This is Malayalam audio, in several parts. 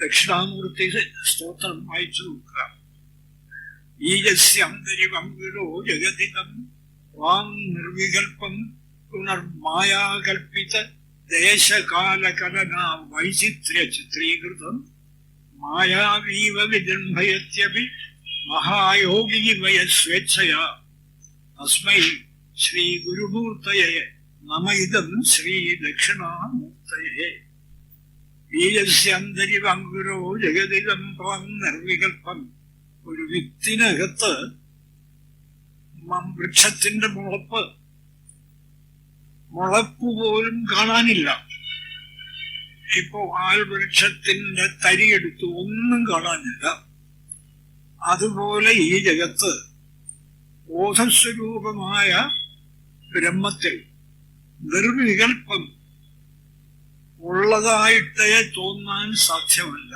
ദക്ഷിണാമൂർത്തി സ്തോത്രം. വായിച്ചു നോക്കുക ഈജസ്യന്തരിവങ്കുരോ ജഗതിതം. വാം നിർവികൽപ്പം പുനർമായാകൽപ്പിത ദേശകാലകലന വൈചിത്ര്യ ചിത്രീകൃതം. മായാവീവ വിജൃംഭയത്യപി മഹായോഗിവയ സ്വേച്ഛയാ. തസ്മൈ ശ്രീ ഗുരുമൂർത്തയെ നമ ഇതം ശ്രീ ദക്ഷിണാമൂർത്തയെ ബീജസ്യന്തരിവങ്കുരോ ജഗതിലം പ്രാം നിർവികൽപ്പം. ഒരു വിത്തിനകത്ത് വൃക്ഷത്തിന്റെ മുളപ്പ്. മുളപ്പ് പോലും കാണാനില്ല. ഇപ്പോ ആൽവൃക്ഷത്തിന്റെ തരിയെടുത്ത് ഒന്നും കാണാനില്ല. അതുപോലെ ഈ ജഗത്ത് ബോധസ്വരൂപമായ ബ്രഹ്മത്തിൽ നിർവികൽപ്പം ഉള്ളതായിട്ടേ തോന്നാൻ സാധ്യമല്ല.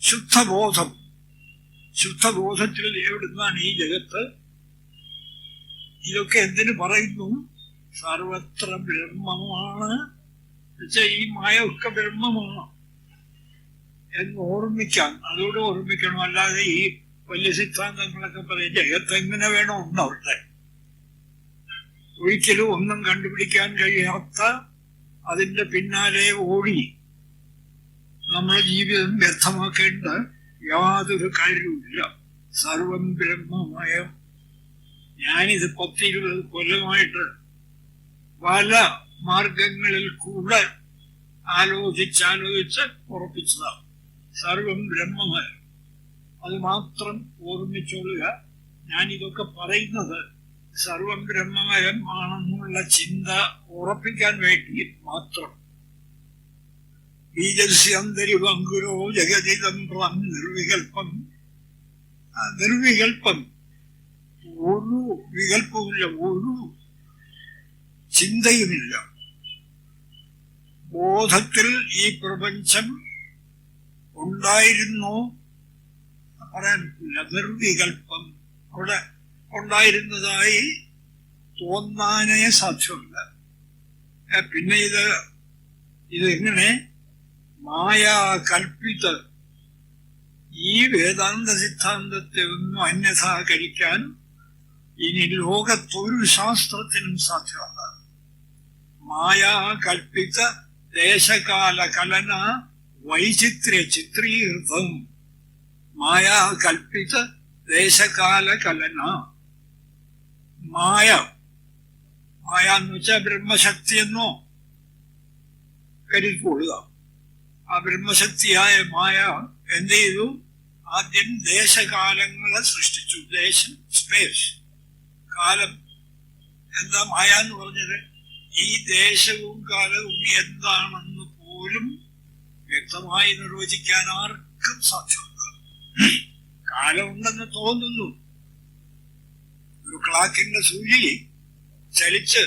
ശുദ്ധബോധം. ശുദ്ധബോധത്തിൽ എവിടുന്നാണ് ഈ ജഗത്ത്. ഇതൊക്കെ എന്തിനു പറയുന്നു? സർവത്ര ബ്രഹ്മമാണ്. എന്നുവെച്ചാൽ ഈ മായ ഒക്കെ ബ്രഹ്മമാണ്. എന്ന് ഓർമ്മിക്കാൻ അതോടെ ഓർമ്മിക്കണം. അല്ലാതെ ഈ വലിയ സിദ്ധാന്തങ്ങളൊക്കെ പറയും ജഗത്ത് എങ്ങനെ വേണോ ഉണ്ടവട്ടെ ഒരിക്കലും ഒന്നും കണ്ടുപിടിക്കാൻ കഴിയാത്ത അതിന്റെ പിന്നാലെ ഓടി നമ്മുടെ ജീവിതം വ്യർത്ഥമാക്കേണ്ട യാതൊരു കാര്യവുമില്ല. സർവം ബ്രഹ്മമായ ഞാനിത് പത്തിരുപത് കൊല്ലമായിട്ട് പല മാർഗങ്ങളിൽ കൂടെ ആലോചിച്ചാലോചിച്ച് ഉറപ്പിച്ചതാണ് സർവം ബ്രഹ്മമയം. അത് മാത്രം ഓർമ്മിച്ചോളുക. ഞാനിതൊക്കെ പറയുന്നത് സർവം ആണെന്നുള്ള ചിന്ത ഉറപ്പിക്കാൻ വേണ്ടി മാത്രം. ബീജസ്യന്തരിവങ്കുരോ ജഗതിതം പ്രം നിർവികൽപ്പം. നിർവികൽപ്പം ഒരു വികല്പവുമില്ല ഒരു ചിന്തയുമില്ല. ബോധത്തിൽ ഈ പ്രപഞ്ചം ഉണ്ടായിരുന്നു? പറയാൻ നിർവികൽപ്പം അവിടെ ഉണ്ടായിരുന്നതായി തോന്നാനേ സാധ്യമല്ല പിന്നെ ഇത് ഇതെങ്ങനെ മായാ കൽപ്പിത. ഈ വേദാന്ത സിദ്ധാന്തത്തെ ഒന്നും അന്യഥാകരിക്കാൻ ഇനി ലോകത്തൊരു ശാസ്ത്രത്തിനും സാധ്യമല്ല മായാ കൽപ്പിത ദേശകാല കലന വൈചിത്ര്യ ചിത്രീകൃതം. മായാ കൽപ്പിത ദേശകാല കലന. മായ. മായ എന്ന് വെച്ചാൽ ബ്രഹ്മശക്തി എന്നോ കരുതിക്കൊള്ളുക. ആ ബ്രഹ്മശക്തിയായ മായ എന്ത് ചെയ്തു? ആദ്യം ദേശകാലങ്ങളെ സൃഷ്ടിച്ചു. ദേശം സ്പേസ്. കാലം. എന്താ മായ എന്ന് പറഞ്ഞത്? ഈ ദേശവും കാലവും എന്താണെന്ന് പോലും വ്യക്തമായി നിർവചിക്കാൻ ആർക്കും സാധ്യമല്ല കാലമുണ്ടെന്ന് തോന്നുന്നു. ഒരു ക്ലാക്കിന്റെ സൂചി ചലിച്ച്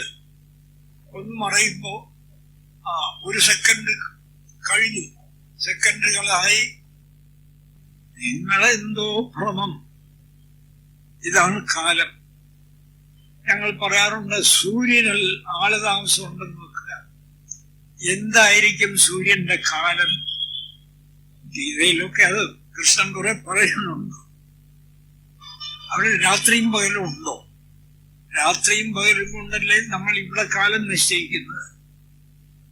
ഒന്ന് മറയുമ്പോ ആ ഒരു സെക്കൻഡ് കഴിഞ്ഞു. സെക്കൻഡുകളായി നിങ്ങളെന്തോ ഭ്രമം. ഇതാണ് കാലം. ഞങ്ങൾ പറയാറുണ്ട് സൂര്യനിൽ ആൾ താമസം ഉണ്ടെന്ന് നോക്കുക എന്തായിരിക്കും സൂര്യന്റെ കാലം? ഗീതയിലൊക്കെ അത് കൃഷ്ണൻ കുറെ പറയുന്നുണ്ട്. അവിടെ രാത്രിയും പകലും ഉണ്ടോ? രാത്രിയും പകലും കൊണ്ടല്ലേ നമ്മൾ ഇവിടെ കാലം നിശ്ചയിക്കുന്നത്.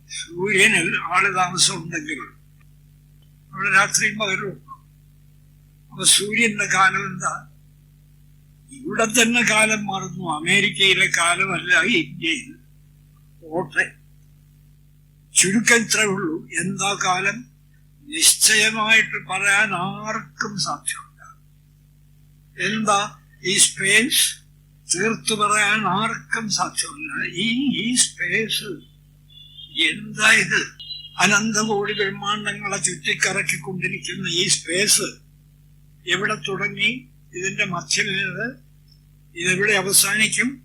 സൂര്യനിൽ ആൾ താമസം ഉണ്ടെങ്കിൽ രാത്രിയും പകലും അപ്പൊ സൂര്യന്റെ കാലം എന്താ? ഇവിടെ തന്നെ കാലം മാറുന്നു. അമേരിക്കയിലെ കാലമല്ല ഇന്ത്യയിൽ. ഓട്ടെ ചുരുക്കം ഇത്രേ ഉള്ളൂ. എന്താ കാലം? നിശ്ചയമായിട്ട് പറയാൻ ആർക്കും സാധ്യമല്ല എന്താ? ഈ സ്പേസ് തീർത്തു പറയാൻ ആർക്കും സാധ്യമല്ല. ഈ ഈ സ്പേസ് എന്താ ഇത്? അനന്തകോടി ബ്രഹ്മാണ്ടങ്ങളെ ചുറ്റിക്കറക്കിക്കൊണ്ടിരിക്കുന്ന ഈ സ്പേസ് എവിടെ തുടങ്ങി? ഇതിന്റെ മധ്യമേത്? ഇതെവിടെ അവസാനിക്കും?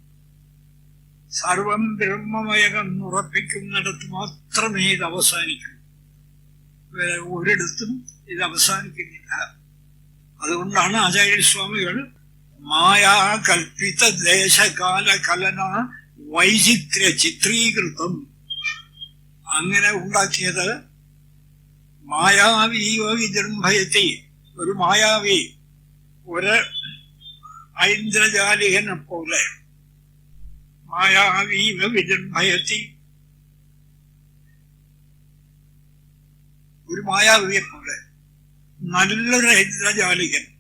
സർവം ബ്രഹ്മമയകം ഉറപ്പിക്കുന്നിടത്ത് മാത്രമേ ഇത് അവസാനിക്കൂ. ഒരിടത്തും ഇത് അവസാനിക്കുന്നില്ല. അതുകൊണ്ടാണ് ആചാര്യസ്വാമികൾ മായാ കൽപ്പിത ദേശകാല കലന വൈചിത്ര്യ ചിത്രീകൃതം അങ്ങനെ ഉണ്ടാക്കിയത് മായാവീവ ഒരു മായാവി ഒരു ഐന്ദ്രജാലികനെ പോലെ. മായാവീവ വിജൃംഭയത്തി ഒരു മായാവിയെ പോലെ. നല്ലൊരു ഐന്ദ്രജാലികൻ.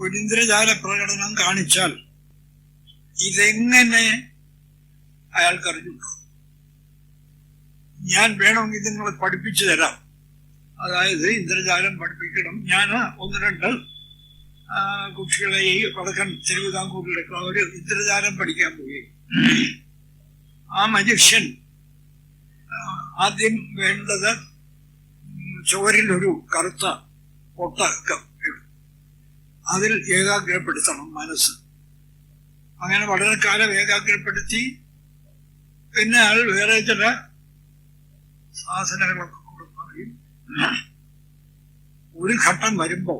ഒരു ഇന്ദ്രജാല പ്രകടനം കാണിച്ചാൽ ഇതെങ്ങനെ അയാൾക്ക് അയാൾക്കറിഞ്ഞുണ്ടോ ഞാൻ വേണമെങ്കിൽ നിങ്ങളെ പഠിപ്പിച്ചു തരാം. അതായത് ഇന്ദ്രജാലം പഠിപ്പിക്കണം. ഞാൻ ഒന്ന് രണ്ട് കുട്ടികളെ ഈ വടക്കൻ തിരുവിതാംകൂറിലൊക്കെ അവർ ഇന്ദ്രജാലം പഠിക്കാൻ പോയി. ആ മജിഷ്യൻ ആദ്യം വേണ്ടത് ചുവരിലൊരു കറുത്ത പൊട്ട. അതിൽ ഏകാഗ്രപ്പെടുത്തണം മനസ്സ്. അങ്ങനെ വളരെ കാലം ഏകാഗ്രപ്പെടുത്തി പിന്നെ അയാൾ വേറെ ചില സാധനങ്ങളൊക്കെ കൂടെ പറയും. ഒരു ഘട്ടം വരുമ്പോ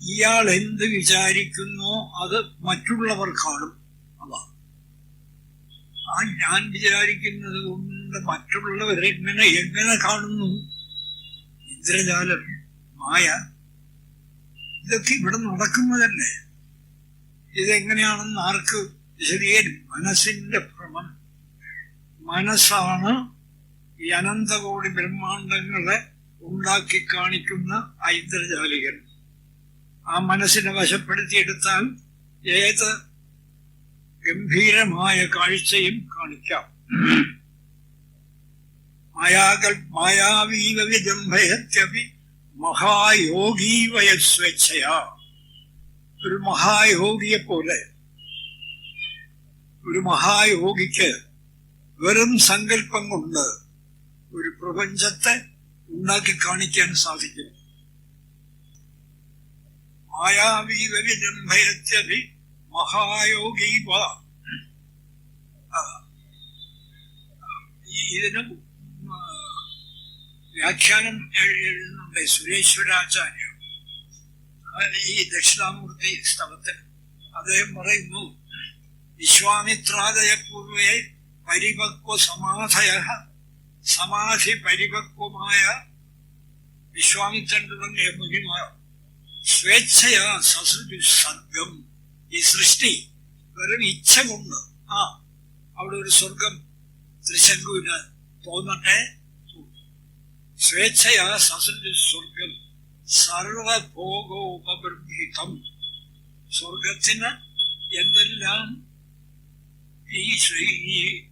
ഇയാൾ എന്ത് വിചാരിക്കുന്നോ അത് മറ്റുള്ളവർ കാണും അതാണ് ആ ഞാൻ വിചാരിക്കുന്നത് കൊണ്ട് മറ്റുള്ളവരെ എങ്ങനെ എങ്ങനെ കാണുന്നു? ഇന്ദ്രജാലം മായ ഇതൊക്കെ ഇവിടെ നടക്കുന്നതല്ലേ? ഇതെങ്ങനെയാണെന്ന് ആർക്ക് ശരിയേ മനസ്സിന്റെ ഭ്രമം. മനസ്സാണ് ഈ അനന്തകോടി ബ്രഹ്മാണ്ടങ്ങളെ ഉണ്ടാക്കി കാണിക്കുന്ന ഐന്ദ്രജാലികൻ. ആ മനസ്സിനെ വശപ്പെടുത്തിയെടുത്താൽ ഏത് ഗംഭീരമായ കാഴ്ചയും കാണിക്കാം. മായാകൽ മായാവീവ വിജംഭയത്യപി മഹായോഗീവയ സ്വേച്ഛയാ ഒരു മഹായോഗിയെ പോലെ. ഒരു മഹായോഗിക്ക് വെറും സങ്കല്പം കൊണ്ട് ഒരു പ്രപഞ്ചത്തെ ഉണ്ടാക്കി കാണിക്കാൻ സാധിക്കും. ആ, ഈ ഇതിന് വ്യാഖ്യാനം എഴുതുന്നുണ്ട് സുരേശ്വരാചാര്യ ഈ ദക്ഷിണാമൂർത്തി സ്ഥലത്തിൽ അദ്ദേഹം പറയുന്നു വിശ്വാമിത്രാദയ പൂർവേ പരിപക്വ സമാധയ സമാധി പരിപക്വമായ വിശ്വാമിത്രൻ തുടങ്ങിയ മുനിമാർ സ്വേച്ഛയാ സസൃജു സർഗം. ഈ സൃഷ്ടി വെറും ഇച്ഛ കൊണ്ട് ആ അവിടെ ഒരു സ്വർഗം തൃശങ്കുവിന് തോന്നട്ടെ. സ്വേച്ഛയാ സസൃതി സ്വർഗം സർവഭോഗോപബൃംഹിതം. സ്വർഗത്തിന് എന്തെല്ലാം ഈ ഈ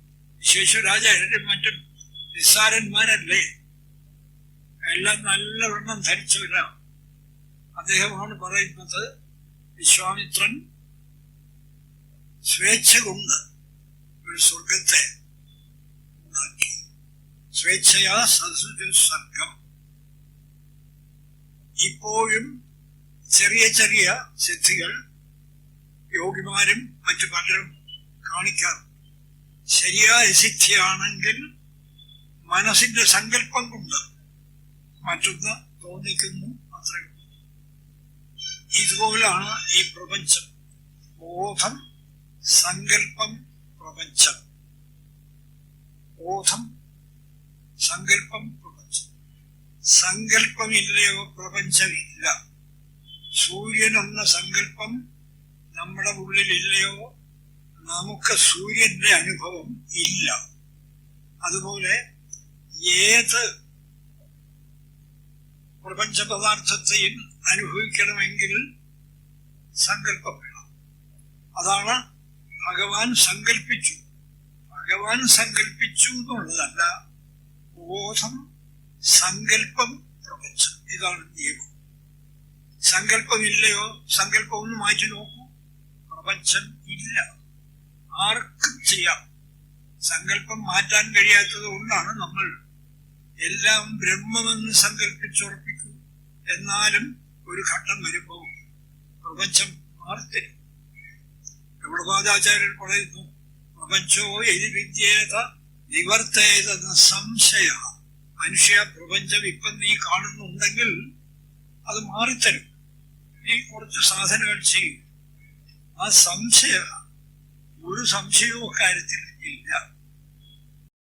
മറ്റും നിസ്സാരന്മാരല്ലേ? എല്ലാം നല്ലവണ്ണം ധരിച്ചവരാ. അദ്ദേഹമാണ് പറയുന്നത് വിശ്വാമിത്രൻ സ്വേച്ഛ കൊണ്ട് ഒരു സ്വർഗത്തെ സ്വേച്ഛയാ സദസ്സിൽ സർഗം. ഇപ്പോഴും ചെറിയ ചെറിയ സിദ്ധികൾ യോഗിമാരും മറ്റു പലരും കാണിക്കാറുണ്ട്. ശരിയായ സിദ്ധിയാണെങ്കിൽ മനസ്സിന്റെ സങ്കല്പം കൊണ്ട് മറ്റൊന്ന് തോന്നിക്കുന്നു അത്രയും ഇതുപോലാണ് ഈ പ്രപഞ്ചം. ബോധം സങ്കല്പം പ്രപഞ്ചം. ബോധം സങ്കല്പം പ്രപഞ്ചം. സങ്കല്പമില്ലയോ പ്രപഞ്ചമില്ല. സൂര്യൻ എന്ന സങ്കല്പം നമ്മുടെ ഉള്ളിലില്ലയോ നമുക്ക് സൂര്യന്റെ അനുഭവം ഇല്ല. അതുപോലെ ഏത് പ്രപഞ്ച പദാർത്ഥത്തെയും അനുഭവിക്കണമെങ്കിൽ സങ്കല്പം വേണം. അതാണ് ഭഗവാൻ സങ്കല്പിച്ചു. ഭഗവാൻ സങ്കല്പിച്ചു എന്നുള്ളതല്ല ബോധം സങ്കല്പം പ്രപഞ്ചം. ഇതാണ് നിയമം. സങ്കല്പമില്ലയോ? സങ്കല്പം ഒന്ന് മാറ്റി നോക്കൂ. പ്രപഞ്ചം ഇല്ല. ആർക്കും ചെയ്യാം. സങ്കല്പം മാറ്റാൻ കഴിയാത്തത് കൊണ്ടാണ് നമ്മൾ എല്ലാം ബ്രഹ്മമെന്ന് സങ്കല്പിച്ചുറപ്പിക്കും. എന്നാലും ഒരു ഘട്ടം വരുമ്പോൾ പ്രപഞ്ചം മാറിത്തരും ഗൗഡപാദാചാര്യർ പറയുന്നു പ്രപഞ്ചോ എതി വിദ്യേത നിവർത്തേതെന്ന സംശയ മനുഷ്യ പ്രപഞ്ചം ഇപ്പം നീ കാണുന്നുണ്ടെങ്കിൽ അത് മാറിത്തരും. നീ കുറച്ച് സാധനങ്ങൾ ചെയ്യും. ആ സംശയ ഒരു സംശയവും കാര്യത്തിൽ ഇല്ല